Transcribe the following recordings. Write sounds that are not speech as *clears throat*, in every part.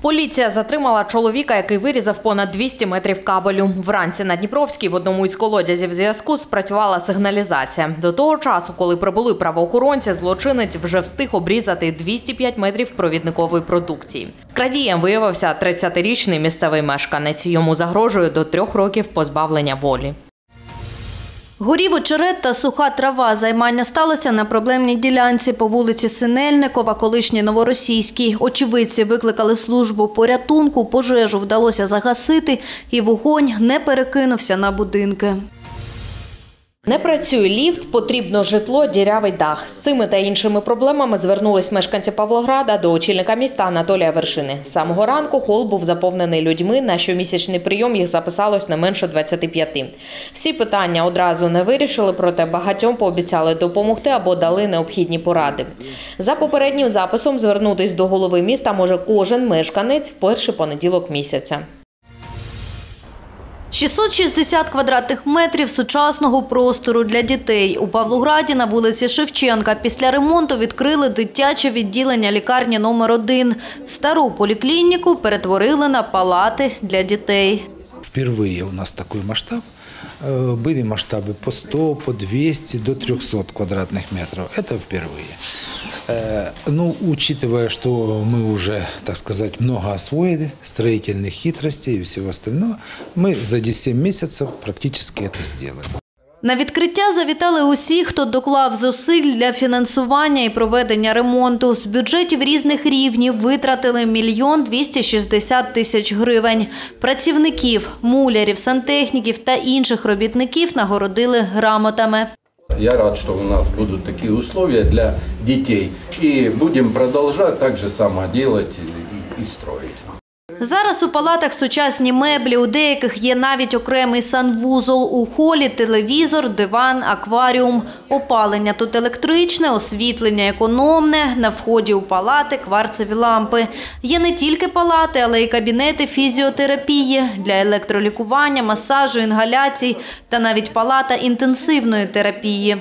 Поліція затримала чоловіка, який вирізав понад 200 метрів кабелю. Вранці на Дніпровській в одному із колодязів зв'язку спрацювала сигналізація. До того часу, коли прибули правоохоронці, злочинець вже встиг обрізати 205 метрів провідникової продукції. Крадієм виявився 30-річний місцевий мешканець. Йому загрожує до трьох років позбавлення волі. Горів очерет та суха трава. Займання сталося на проблемній ділянці по вулиці Синельникова, колишній Новоросійській. Очевидці викликали службу порятунку, пожежу вдалося загасити, і вогонь не перекинувся на будинки. Не працює ліфт, потрібно житло, дірявий дах. З цими та іншими проблемами звернулись мешканці Павлограда до очільника міста Анатолія Вершини. З самого ранку хол був заповнений людьми. На щомісячний прийом їх записалось не менше 25. Всі питання одразу не вирішили, проте багатьом пообіцяли допомогти або дали необхідні поради. За попереднім записом звернутись до голови міста може кожен мешканець в перший понеділок місяця. 660 квадратних метрів сучасного простору для дітей. У Павлограді на вулиці Шевченка після ремонту відкрили дитяче відділення лікарні номер 1 Стару поліклініку перетворили на палати для дітей. Впервые у нас такой масштаб. Э, Были масштабы по 100, по 200, до 300 квадратных метров. Это впервые. Э, Ну, учитывая, что мы уже, так сказать, много освоили строительных хитростей и всего остального, мы за 10 месяцев практически это сделаем. На відкриття завітали усі, хто доклав зусиль для фінансування і проведення ремонту. З бюджетів різних рівнів витратили мільйон 260 тисяч гривень. Працівників, мулярів, сантехніків та інших робітників нагородили грамотами. Я рад, что у нас будут такие условия для детей. И будем продолжать так же само делать и строить. Зараз у палатах сучасні меблі, у деяких є навіть окремий санвузол. У холі телевізор, диван, акваріум. Опалення тут електричне, освітлення економне. На вході у палати кварцеві лампи. Є не тільки палати, але й кабінети фізіотерапії для електролікування, масажу, інгаляцій та навіть палата інтенсивної терапії.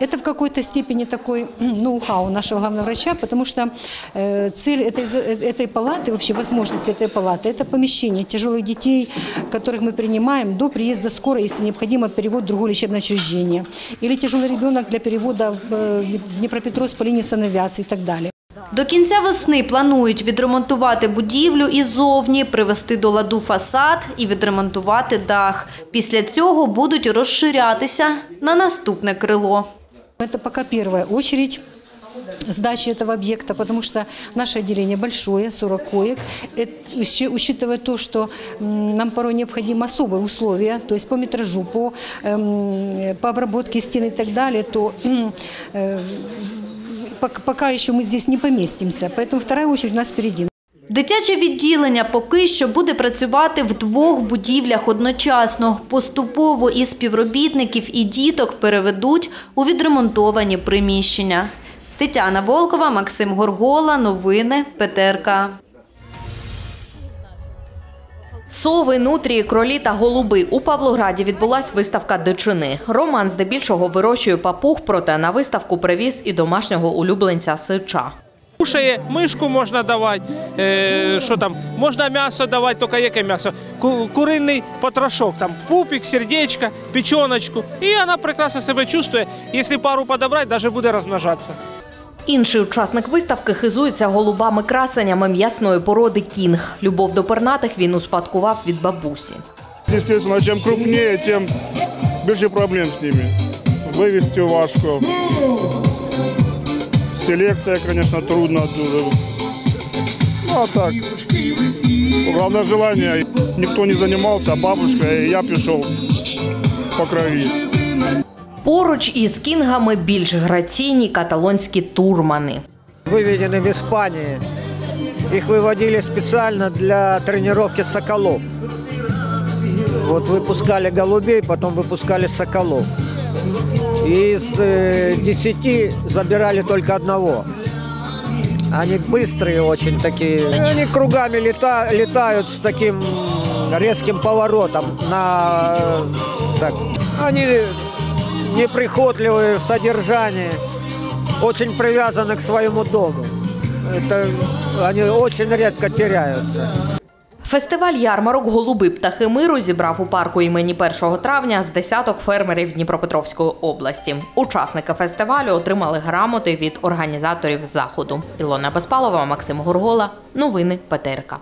Это в какой-то степени такой м, ноу-хау нашего главного врача, потому что э, цель этой, за- э, этой палаты, вообще возможность этой палаты, это помещение тяжелых детей, которых мы принимаем до приезда скорой, если необходимо, перевод в другое лечебное учреждение. Или тяжелый ребенок для перевода в э, Днепропетровск по линии санавиации и так далее. До кінця весни планують відремонтувати будівлю іззовні, привести до ладу фасад і відремонтувати дах. Після цього будуть розширятися на наступне крило. Это пока первая очередь сдачи этого объекта, потому что наше отделение большое, 40 коек. Э, еще Учитывая то, что нам порой необходимы особые условия, то есть по метражу, по, эм, по обработке стен и так далее, то *clears throat* э, пок- пока еще мы здесь не поместимся. Поэтому вторая очередь у нас впереди. Дитяче відділення поки що буде працювати в двох будівлях одночасно. Поступово і співробітників, і діток переведуть у відремонтовані приміщення. Тетяна Волкова, Максим Горгола. Новини ПТРК. Сови, нутрії, кролі та голуби. У Павлограді відбулась виставка дичини. Роман здебільшого вирощує папуг, проте на виставку привіз і домашнього улюбленця сича. Кушає, мишку можна давати, е, що там, можна м'ясо давати, тільки яке м'ясо? Ку- Куриний потрошок, там пупик, сердечко, печеночку. І вона прекрасно себе чувствує. Якщо пару подобрати, навіть буде розмножатися. Інший учасник виставки хизується голубами-красенями м'ясної породи кінг. Любов до пернатих він успадкував від бабусі. Естественно, чем крупнее, тем більше проблем з ними. Вивезти важко. Селекція, звісно, трудно дуже. Ну, а так. Главное желание. Никто не занимался, а бабушка, и я пішов по крови. Поруч із кінгами більш граційні каталонські турмани. выведены в Испании. Их выводили специально для тренировки соколов. Вот выпускали голубей, потом выпускали соколов. Из э, десяти забирали только одного. Они быстрые очень такие. Они кругами лета, летают с таким резким поворотом. На, э, так. Они неприхотливые в содержании, очень привязаны к своему дому. Это они очень редко теряются. Фестиваль ярмарок Голуби птахи миру зібрав у парку імені 1 травня з десяток фермерів Дніпропетровської області. Учасники фестивалю отримали грамоти від організаторів заходу. Ілона Безпалова, Максим Горгола. Новини ПТРК.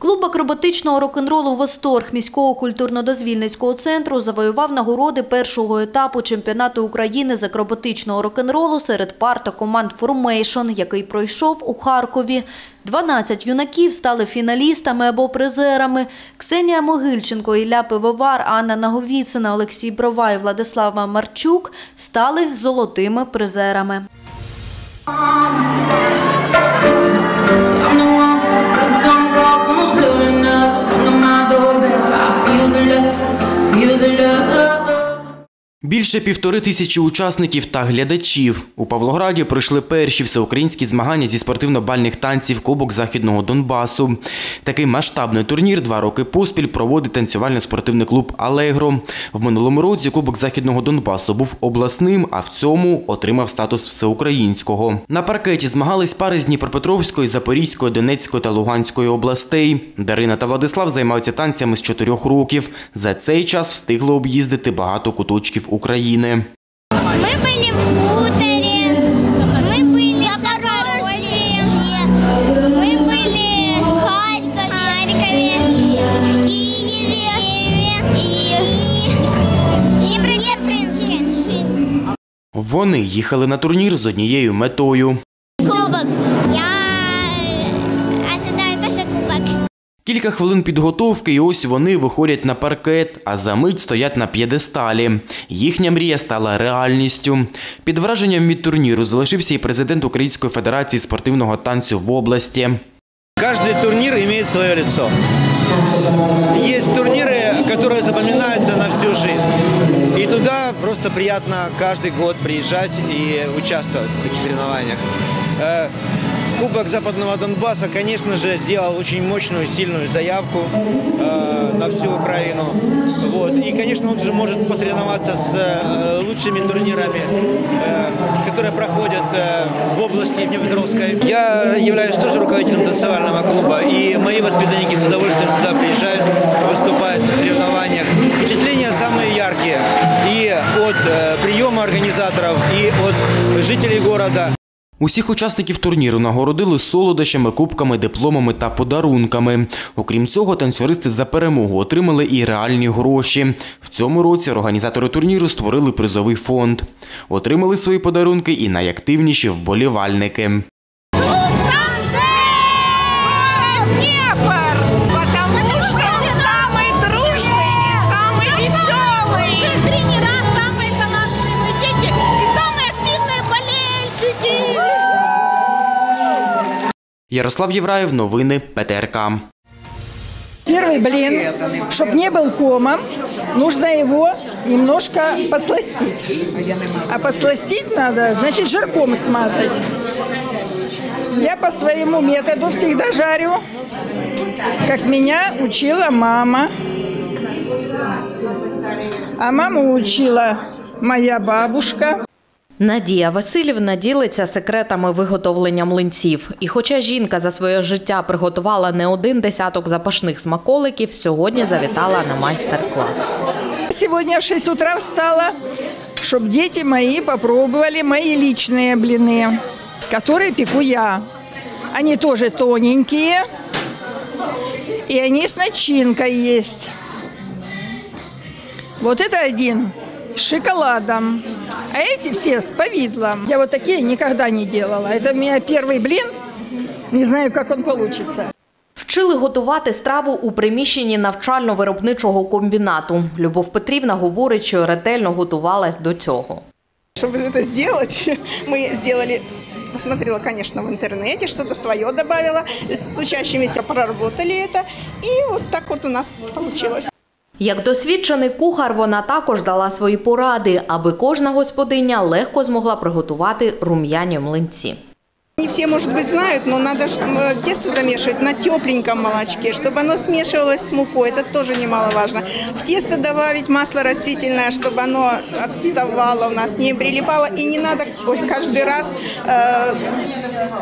Клуб акробатичного рок-н-ролу «Восторг» міського культурно-дозвільницького центру завоював нагороди першого етапу чемпіонату України з акробатичного рок-н-ролу серед пар та команд «Формейшн», який пройшов у Харкові. 12 юнаків стали фіналістами або призерами. Ксенія Могильченко, Ілля Пивовар, Анна Наговіцина, Олексій Бровай, Владислава Марчук стали золотими призерами. Більше півтори тисячі учасників та глядачів у Павлограді пройшли перші всеукраїнські змагання зі спортивно-бальних танців Кубок Західного Донбасу. Такий масштабний турнір два роки поспіль проводить танцювально-спортивний клуб Алегро. В минулому році Кубок Західного Донбасу був обласним, а в цьому отримав статус всеукраїнського. На паркеті змагались пари з Дніпропетровської, Запорізької, Донецької та Луганської областей. Дарина та Владислав займаються танцями з чотирьох років. За цей час встигли об'їздити багато куточків України. Мы были в хуторе, мы были в Запорожье, мы были в Харькове, в Киеве и, и в Днепринске. Вони їхали на турнір з однією метою. Кілька хвилин підготовки, і ось вони виходять на паркет, а за мить стоять на п'єдесталі. Їхня мрія стала реальністю. Під враженням від турніру залишився і президент Української федерації спортивного танцю в області. Каждый турнир имеет свое лицо. Есть турниры, которые запоминаются на всю жизнь. И туда просто приятно каждый год приезжать и участвовать в этих соревнованиях. Э, Кубок Западного Донбасса, конечно же, сделал очень мощную, сильную заявку э, на всю Украину. Вот. И, конечно, он же может посоревноваться с э, лучшими турнирами, э, которые проходят э, в области Днепропетровской. Я являюсь тоже руководителем танцевального клуба, и мои воспитанники с удовольствием сюда приезжают, выступают на соревнованиях. Впечатления самые яркие и от э, приема организаторов, и от жителей города. Усіх учасників турніру нагородили солодощами, кубками, дипломами та подарунками. Окрім цього, танцюристи за перемогу отримали і реальні гроші. В цьому році організатори турніру створили призовий фонд. Отримали свої подарунки і найактивніші вболівальники. Ярослав Євраєв, новини ПТРК. Первый блин, чтобы не был комом, нужно его немножко подсластить. А подсластить надо, значит, жирком смазать. Я по своему методу всегда жарю, как меня учила мама. А маму учила моя бабушка. Надія Васильівна ділиться секретами виготовлення млинців. І хоча жінка за своє життя приготувала не один десяток запашних смаколиків, сьогодні завітала на майстер-клас. Сегодня в 6 утра встала, чтобы дети мои попробовали мои личные блины, которые пеку я. Они тоже тоненькие, и они с начинкой есть. Вот это один с шоколадом, а эти все с повидлом. Я вот такие никогда не делала. Это у меня первый блин. Не знаю, как он получится. Вчили готувати страву у приміщенні навчально-виробничого комбінату. Любов Петрівна говорить, що ретельно готувалась до цього. Чтобы это сделать, *laughs* мы сделали, посмотрела, конечно, в интернете, что-то свое добавила, с учащимися проработали это, и вот так вот у нас получилось. Як досвідчений кухар, вона також дала свої поради, аби кожна господиня легко змогла приготувати рум'яні млинці. Не все, может быть, знают, но надо м, тесто замешивать на тепленьком молочке, чтобы оно смешивалось с мукой. Это тоже немаловажно. В тесто добавить масло растительное, чтобы оно отставало у нас, не прилипало. И не надо каждый раз э,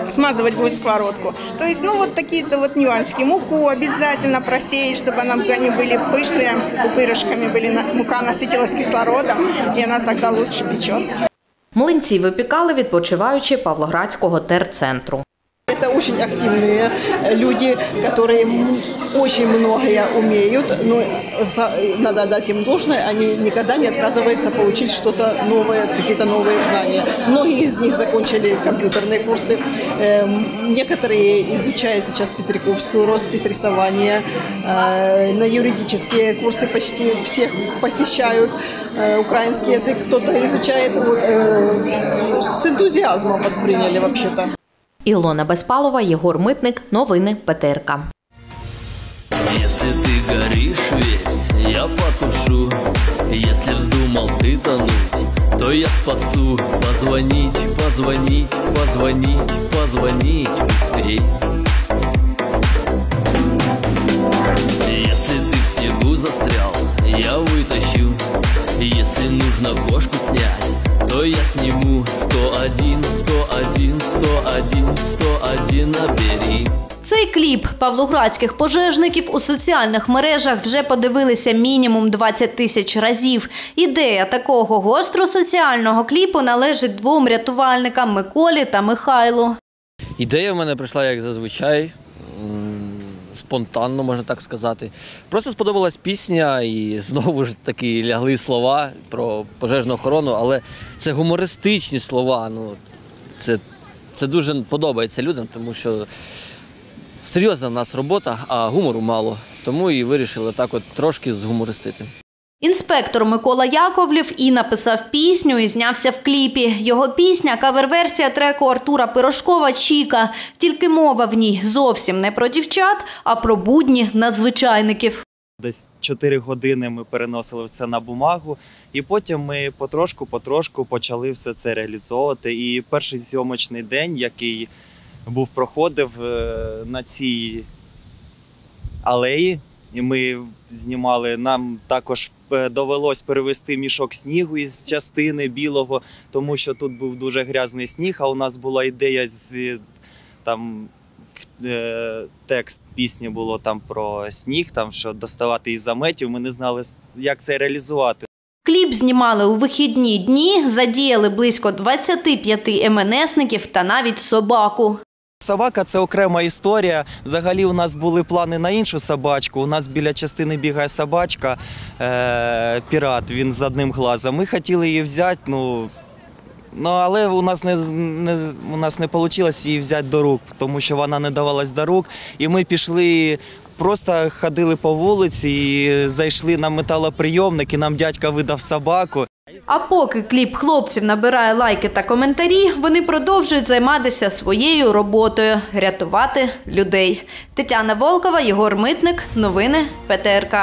смазывать будет сковородку. То есть, ну, вот такие-то вот нюансики. Муку обязательно просеять, чтобы она, они были пышные, пупырышками были. Мука насытилась кислородом, и она тогда лучше печется. Млинці випікали відпочиваючи Павлоградського терцентру. Очень активные э, люди, которые очень многое умеют, но надо дать им должное, они никогда не отказываются получить что-то новое, какие-то новые знания. Многие из них закончили компьютерные курсы, эм, некоторые изучают сейчас Петриковскую роспись, рисование, э, на юридические курсы почти всех посещают, э, украинский язык кто-то изучает, вот, с энтузиазмом восприняли вообще-то. Ілона Безпалова, Єгор Митник. Новини ПТРК. Если ты горишь весь, я потушу Если вздумал ты тонуть, то я спасу Позвонить, позвонить, позвонить, позвонить быстрей Если ты в снегу застрял, я вытащу Если нужно кошку снять, то я сниму 101, 101, 101, 101 набери Цей кліп павлоградських пожежників у соціальних мережах вже подивилися мінімум 20 тисяч разів. Ідея такого гостросоціального кліпу належить двом рятувальникам Миколі та Михайлу. Ідея в мене прийшла, як зазвичай, спонтанно, можна так сказати. Просто сподобалась пісня, і знову ж таки лягли слова про пожежну охорону, але це гумористичні слова. Ну, це, це дуже подобається людям, тому що серйозна в нас робота, а гумору мало. Тому і вирішили так от трошки згумористити. Інспектор Микола Яковлів і написав пісню і знявся в кліпі. Його пісня кавер-версія треку Артура Пирожкова Чіка. Тільки мова в ній зовсім не про дівчат, а про будні надзвичайників. Десь 4 години ми переносили все на бумагу, і потім ми потрошку-потрошку почали все це реалізовувати. І перший зйомочний день, який був проходив е, на цій алеї, і ми знімали. Нам також довелось перевести мішок снігу із частини білого, тому що тут був дуже грязний сніг. А у нас була ідея з там е, текст пісні було там про сніг, там що доставати із заметів. Ми не знали, як це реалізувати. Кліп знімали у вихідні дні, задіяли близько 25 МНСників та навіть собаку. Собака це окрема історія. Взагалі, у нас були плани на іншу собачку. У нас біля частини бігає собачка, е- пірат, він з одним глазом. Ми хотіли її взяти, ну, ну але у нас не, не, у нас не вийшло її взяти до рук, тому що вона не давалась до рук. І ми пішли. Просто ходили по вулиці і зайшли на металоприйомник, і нам дядька видав собаку. А поки кліп хлопців набирає лайки та коментарі, вони продовжують займатися своєю роботою рятувати людей. Тетяна Волкова, Єгор Митник. Новини ПТРК.